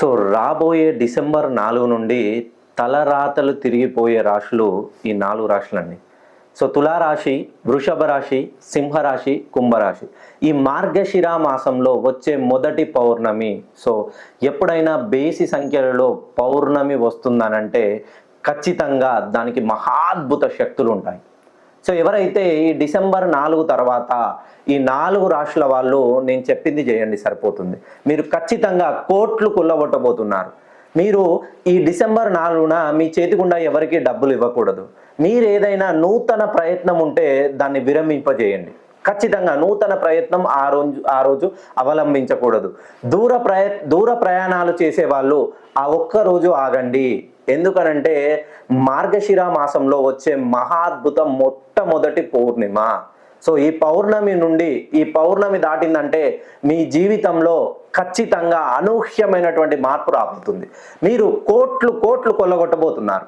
So రాబోయే December నాలుగు నుండి తలరాతలు తిరిగిపోయే రాశులు ఈ నాలుగు రాశులండి. సో తులారాశి వృషభ రాశి సింహరాశి కుంభరాశి. ఈ మార్గశిర మాసంలో వచ్చే మొదటి పౌర్ణమి సో ఎప్పుడైనా బేసి సంఖ్యలలో పౌర్ణమి వస్తుందనంటే ఖచ్చితంగా దానికి మహాద్భుత శక్తులు ఉంటాయి. సో ఎవరైతే ఈ డిసెంబర్ నాలుగు తర్వాత ఈ నాలుగు రాష్ట్రాల వాళ్ళు నేను చెప్పింది చేయండి సరిపోతుంది. మీరు ఖచ్చితంగా కోట్లు కుల్లగొట్టబోతున్నారు. మీరు ఈ డిసెంబర్ నాలుగున మీ చేతికుండా ఎవరికి డబ్బులు ఇవ్వకూడదు. మీరు ఏదైనా నూతన ప్రయత్నం ఉంటే దాన్ని విరమింపజేయండి. ఖచ్చితంగా నూతన ప్రయత్నం ఆ రోజు ఆ రోజు అవలంబించకూడదు. దూర ప్రయ దూర ప్రయాణాలు చేసే వాళ్ళు ఆ ఒక్క రోజు ఆగండి. ఎందుకనంటే మార్గశిర మాసంలో వచ్చే మహాద్భుతం మొట్టమొదటి పౌర్ణిమ. సో ఈ పౌర్ణమి నుండి ఈ పౌర్ణమి దాటిందంటే మీ జీవితంలో ఖచ్చితంగా అనూహ్యమైనటువంటి మార్పు రాబోతుంది. మీరు కోట్లు కోట్లు కొల్లగొట్టబోతున్నారు.